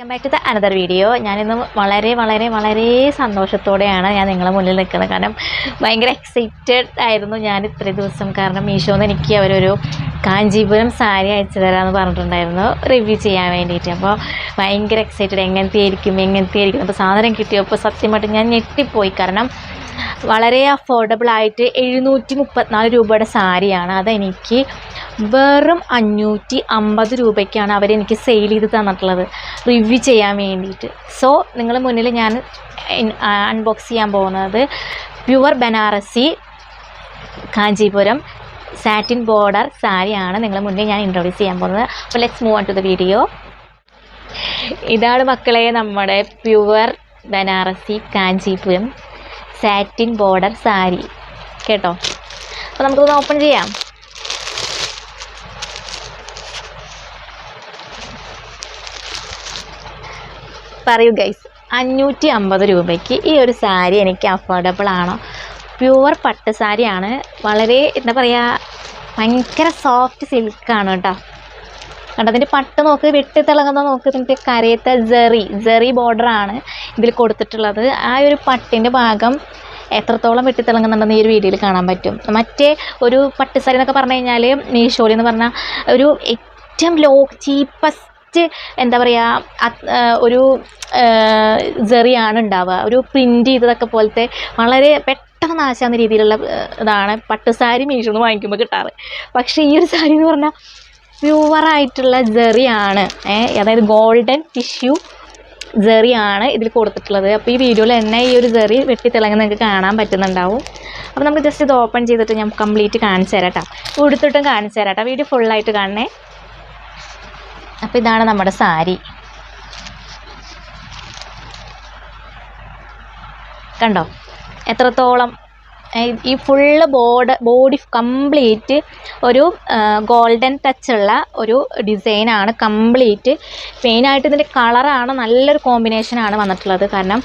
Welcome back to the another video ഞാനിന്ന് വളരെ വളരെ വളരെ സന്തോഷത്തോടെയാണ് ഞാൻ നിങ്ങളെ മുന്നിൽ നിൽക്കുന്നത്. കാരണം ഭയങ്കര എക്സൈറ്റഡ് ആയിരുന്നു ഞാൻ ഇത്ര ദിവസം. കാരണം മീഷോന്ന് എനിക്ക് അവരൊരു കാഞ്ചീപുരം സാരി അയച്ചു തരാമെന്ന് പറഞ്ഞിട്ടുണ്ടായിരുന്നു. റിവ്യൂ ചെയ്യാൻ വേണ്ടിയിട്ട്. അപ്പോൾ ഭയങ്കര എക്സൈറ്റഡ് എങ്ങനത്തെ ആയിരിക്കും എങ്ങനത്തെ ആയിരിക്കും അപ്പോൾ സാധനം കിട്ടിയപ്പോൾ സത്യമായിട്ട് ഞാൻ ഞെട്ടിപ്പോയി. കാരണം വളരെ അഫോർഡബിൾ ആയിട്ട് എഴുന്നൂറ്റി മുപ്പത്തിനാല് രൂപയുടെ സാരിയാണ്. അതെനിക്ക് വെറും അഞ്ഞൂറ്റി അമ്പത് രൂപയ്ക്കാണ് അവരെനിക്ക് സെയിൽ ചെയ്ത് തന്നിട്ടുള്ളത്. റിവ്യൂ ചെയ്യാൻ വേണ്ടിയിട്ട്. സോ നിങ്ങൾ മുന്നിൽ ഞാൻ അൺബോക്സ് ചെയ്യാൻ പോകുന്നത് pure Banarasi Kanchipuram satin border സാരിയാണ് നിങ്ങളുടെ മുന്നിൽ ഞാൻ ഇൻട്രൊഡ്യൂസ് ചെയ്യാൻ പോകുന്നത്. അപ്പോൾ let's move on to the video ഇതാണ് മക്കളെ നമ്മുടെ pure Banarasi Kanchipuram satin border sari. കേട്ടോ? അപ്പോൾ നമുക്കൊന്ന് ഓപ്പൺ ചെയ്യാം. പറയൂ ഗൈസ് അഞ്ഞൂറ്റി അമ്പത് രൂപയ്ക്ക് ഈ ഒരു സാരി എനിക്ക് അഫോർഡബിൾ ആണോ? പ്യുവർ പട്ട് സാരിയാണ്. വളരെ എന്താ പറയുക ഭയങ്കര സോഫ്റ്റ് സിൽക്കാണ് കേട്ടോ. കണ്ടോ? അതിന്റെ പട്ട് നോക്ക് വെട്ടി തിളങ്ങുന്ന നോക്ക് ഇതിന്റെ കരയത്തെ ജെറി ജെറി ബോർഡറാണ് ഇതിൽ കൊടുത്തിട്ടുള്ളത്. ആ ഒരു പട്ടിന്റെ ഭാഗം എത്രത്തോളം വെട്ടി തിളങ്ങുന്നുണ്ടെന്ന് ഈ ഒരു വീഡിയോയിൽ കാണാൻ പറ്റും. മറ്റേ ഒരു പട്ട് സാരി എന്നൊക്കെ പറഞ്ഞു കഴിഞ്ഞാൽ മീഷോയിൽ എന്ന് പറഞ്ഞാൽ ഒരു ഏറ്റവും ലോ ചീപ്പസ്റ്റ് എന്താ പറയുക ഒരു ജെറിയാണ് ഉണ്ടാവുക. ഒരു പ്രിന്റ് ചെയ്തതൊക്കെ പോലത്തെ വളരെ പെട്ടെന്ന് നാശാവുന്ന രീതിയിലുള്ള ഇതാണ് പട്ട് സാരി മീഷോന്ന് വാങ്ങിക്കുമ്പോൾ കിട്ടാറ്. പക്ഷേ ഈ ഒരു സാരി എന്ന് പറഞ്ഞാൽ പ്യുവറായിട്ടുള്ള ജെറിയാണ്. അതായത് ഗോൾഡൻ ടിഷ്യൂ ജെറിയാണ് ഇതിൽ കൊടുത്തിട്ടുള്ളത്. അപ്പോൾ ഈ വീഡിയോയിൽ തന്നെ ഈ ഒരു ജെറി വെട്ടി തിളങ്ങുന്ന നിങ്ങൾക്ക് കാണാൻ പറ്റുന്നുണ്ടാവും. അപ്പോൾ നമുക്ക് ജസ്റ്റ് ഇത് ഓപ്പൺ ചെയ്തിട്ട് ഞാൻ കംപ്ലീറ്റ് കാണിച്ചു തരാം കേട്ടോ ഉടുത്തിട്ടും കാണിച്ചു തരാം കേട്ടോ വീഡിയോ ഫുള്ളായിട്ട് കാണണേ. അപ്പോൾ ഇതാണ് നമ്മുടെ സാരി. കണ്ടോ? എത്രത്തോളം ഈ ഫുള്ള് ബോർഡ് ബോഡി കംപ്ലീറ്റ് ഒരു ഗോൾഡൻ ടച്ചുള്ള ഒരു ഡിസൈനാണ് കംപ്ലീറ്റ് മെയിനായിട്ട് ഇതിന്റെ കളറാണ് നല്ലൊരു കോമ്പിനേഷനാണ് വന്നിട്ടുള്ളത്. കാരണം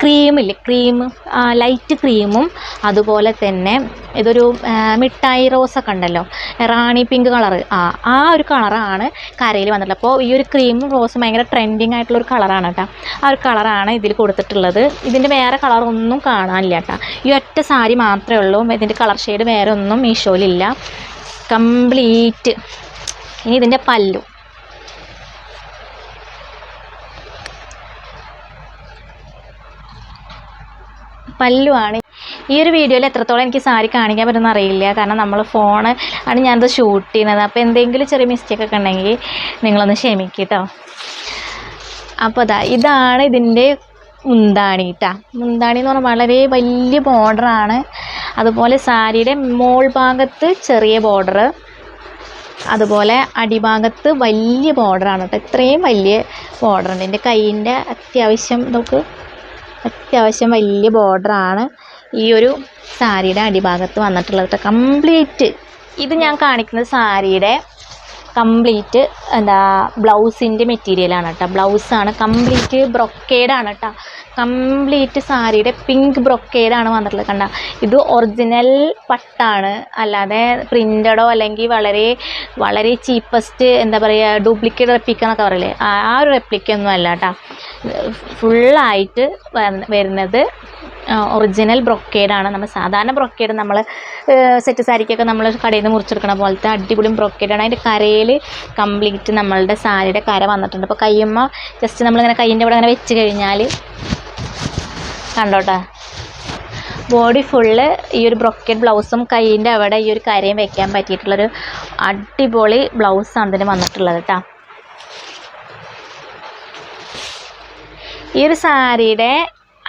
ക്രീമില്ലേ ക്രീം ലൈറ്റ് ക്രീമും അതുപോലെ തന്നെ ഇതൊരു മിഠായി റോസൊക്കെ ഉണ്ടല്ലോ റാണി പിങ്ക് കളർ ആ ആ ഒരു കളറാണ് കരയിൽ വന്നിട്ടുള്ളത്. അപ്പോൾ ഈ ഒരു ക്രീമും റോസും ഭയങ്കര ട്രെൻഡിങ് ആയിട്ടുള്ള ഒരു കളറാണ് കേട്ടോ. ആ ഒരു കളറാണ് ഇതിൽ കൊടുത്തിട്ടുള്ളത്. ഇതിന്റെ വേറെ കളറൊന്നും കാണാനില്ല കേട്ടോ. ഈ ഒറ്റ സാരി മാത്രമേ ഉള്ളൂ. ഇതിന്റെ കളർ ഷെയ്ഡ് വേറെ ഒന്നും മീഷോയിലില്ല. കംപ്ലീറ്റ് ഇനി ഇതിന്റെ പല്ലു. പല്ലുവാണ് ഈ ഒരു വീഡിയോയിൽ എത്രത്തോളം എനിക്ക് സാരി കാണിക്കാൻ പറ്റുമെന്ന് അറിയില്ല. കാരണം നമ്മൾ ഫോൺ ആണ് ഞാനത് ഷൂട്ട് ചെയ്യുന്നത്. അപ്പോൾ എന്തെങ്കിലും ചെറിയ മിസ്റ്റേക്ക് ഒക്കെ ഉണ്ടെങ്കിൽ നിങ്ങളൊന്ന് ക്ഷമിക്കുക കേട്ടോ അപ്പോൾ അതാ ഇതാണ് ഇതിന്റെ മുന്താണി കേട്ടോ മുന്താണി എന്ന് പറഞ്ഞാൽ വളരെ വലിയ ബോർഡറാണ് അതുപോലെ സാരിയുടെ മോൾ ഭാഗത്ത് ചെറിയ ബോർഡർ അതുപോലെ അടിഭാഗത്ത് വലിയ ബോർഡറാണ് കേട്ടോ ഇത്രയും വലിയ ബോർഡറുണ്ട് എന്റെ കയ്യിന്റെ അത്യാവശ്യം നമുക്ക് അത്യാവശ്യം വലിയ ബോർഡറാണ് ഈ ഒരു സാരിയുടെ അടിഭാഗത്ത് വന്നിട്ടുള്ളത് കംപ്ലീറ്റ്. ഇത് ഞാൻ കാണിക്കുന്നത് സാരിയുടെ കംപ്ലീറ്റ് എന്താ ബ്ലൗസിന്റെ മെറ്റീരിയലാണ് കേട്ടോ ബ്ലൗസാണ് കംപ്ലീറ്റ് ബ്രൊക്കേഡാണ് കേട്ടോ കംപ്ലീറ്റ് സാരിയുടെ പിങ്ക് ബ്രൊക്കേഡാണ് വന്നിട്ടുള്ളത് കണ്ട. ഇത് ഒറിജിനൽ പട്ടാണ്. അല്ലാതെ പ്രിന്റഡോ അല്ലെങ്കിൽ വളരെ വളരെ ചീപ്പസ്റ്റ് എന്താ പറയുക ഡ്യൂപ്ലിക്കേറ്റ് റെപ്ലിക്ക എന്നൊക്കെ പറയില്ലേ? ആ ആ ഒരു റെപ്ലിക്ക ഒന്നും അല്ല കേട്ടോ ഫുള്ളായിട്ട് വരുന്നത് ഒറിജിനൽ ബ്രൊക്കേഡാണ് നമ്മൾ സാധാരണ ബ്രൊക്കേഡ് നമ്മൾ സെറ്റ് സാരിക്കൊക്കെ നമ്മൾ കടയിൽ നിന്ന് മുറിച്ചെടുക്കണ പോലത്തെ അടിപൊളി ബ്രൊക്കേഡാണ് അതിന്റെ കരയിൽ കംപ്ലീറ്റ് നമ്മളുടെ സാരിയുടെ കര വന്നിട്ടുണ്ട്. അപ്പോൾ കയ്യുമ്മ ജസ്റ്റ് നമ്മളിങ്ങനെ കയ്യിന്റെ അവിടെ അങ്ങനെ വെച്ച് കഴിഞ്ഞാൽ കണ്ടോട്ടാ. ബോഡി ഫുള്ള് ഈ ഒരു ബ്രൊക്കേഡ് ബ്ലൗസും കയ്യിന്റെ അവിടെ ഈ ഒരു കരയും വെക്കാൻ പറ്റിയിട്ടുള്ളൊരു അടിപൊളി ബ്ലൗസാണ് ഇതിന് വന്നിട്ടുള്ളത് കേട്ടോ ഈ ഒരു സാരിയുടെ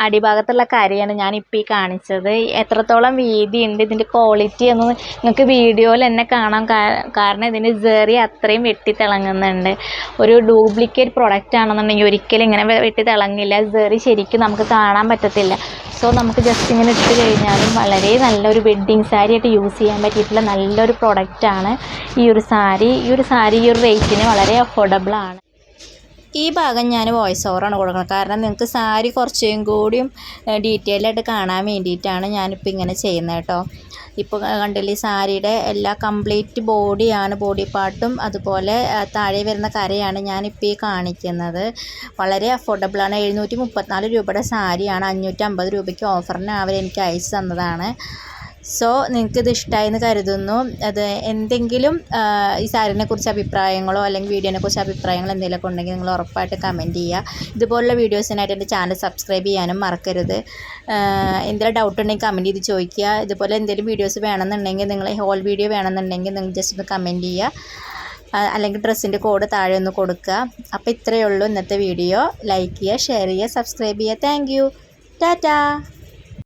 അടിഭാഗത്തുള്ള കരയാണ് ഞാൻ ഇപ്പോൾ ഈ കാണിച്ചത്. എത്രത്തോളം വീതി ഉണ്ട് ഇതിന്റെ ക്വാളിറ്റി ഒന്നും നിങ്ങൾക്ക് വീഡിയോയിൽ തന്നെ കാണാം. കാരണം ഇതിന്റെ ജെറി അത്രയും വെട്ടി തിളങ്ങുന്നുണ്ട് ഒരു ഡ്യൂപ്ലിക്കേറ്റ് പ്രൊഡക്റ്റ് ആണെന്നുണ്ടെങ്കിൽ ഒരിക്കലും ഇങ്ങനെ വെട്ടി തിളങ്ങില്ല ജെറി ശരിക്കും നമുക്ക് കാണാൻ പറ്റത്തില്ല. സോ നമുക്ക് ജസ്റ്റ് ഇങ്ങനെ ഇട്ട് കഴിഞ്ഞാലും വളരെ നല്ലൊരു വെഡ്ഡിങ് സാരി ആയിട്ട് യൂസ് ചെയ്യാൻ പറ്റിയിട്ടുള്ള നല്ലൊരു പ്രൊഡക്റ്റാണ് ഈ ഒരു സാരി ഈ ഒരു സാരി ഈ ഒരു റേറ്റിന് വളരെ അഫോർഡബിൾ ആണ്. ഈ ഭാഗം ഞാൻ വോയിസ് ഓവറാണ് കൊടുക്കുന്നത്. കാരണം നിങ്ങൾക്ക് സാരി കുറച്ചും കൂടിയും ഡീറ്റെയിൽ ആയിട്ട് കാണാൻ വേണ്ടിയിട്ടാണ് ഞാനിപ്പോൾ ഇങ്ങനെ ചെയ്യുന്നത് കേട്ടോ. ഇപ്പോൾ കണ്ടില്ലേ സാരിയുടെ എല്ലാ കംപ്ലീറ്റ് ബോഡിയാണ് ബോഡി പാർട്ടും അതുപോലെ താഴെ വരുന്ന കരയാണ് ഞാനിപ്പോൾ ഈ കാണിക്കുന്നത്. വളരെ അഫോർഡബിളാണ് എഴുന്നൂറ്റി മുപ്പത്തിനാല് രൂപയുടെ സാരിയാണ് അഞ്ഞൂറ്റമ്പത് രൂപയ്ക്ക് ഓഫറിന് അവർ എനിക്ക് അയച്ചു തന്നതാണ്. സോ നിങ്ങൾക്ക് ഇത് ഇഷ്ടമായി എന്ന് കരുതുന്നു. അത് എന്തെങ്കിലും ഈ സാരിനെ കുറിച്ച് അഭിപ്രായങ്ങളോ അല്ലെങ്കിൽ വീഡിയോനെ കുറിച്ച് അഭിപ്രായങ്ങളോ എന്തെങ്കിലുമൊക്കെ ഉണ്ടെങ്കിൽ നിങ്ങൾ ഉറപ്പായിട്ട് കമന്റ് ചെയ്യുക. ഇതുപോലുള്ള വീഡിയോസിനായിട്ട് എന്റെ ചാനൽ സബ്സ്ക്രൈബ് ചെയ്യാനും മറക്കരുത്. എന്തെങ്കിലും ഡൗട്ട് ഉണ്ടെങ്കിൽ കമന്റ് ചെയ്ത് ചോദിക്കുക. ഇതുപോലെ എന്തെങ്കിലും വീഡിയോസ് വേണമെന്നുണ്ടെങ്കിൽ നിങ്ങൾ ഹോൾ വീഡിയോ വേണമെന്നുണ്ടെങ്കിൽ നിങ്ങൾ ജസ്റ്റ് ഒന്ന് കമന്റ് ചെയ്യുക. അല്ലെങ്കിൽ ഡ്രസ്സിന്റെ കോഡ് താഴെ ഒന്ന് കൊടുക്കുക. അപ്പോൾ ഇത്രയേ ഉള്ളൂ ഇന്നത്തെ വീഡിയോ ലൈക്ക് ചെയ്യുക ഷെയർ ചെയ്യുക സബ്സ്ക്രൈബ് ചെയ്യുക. Thank you tata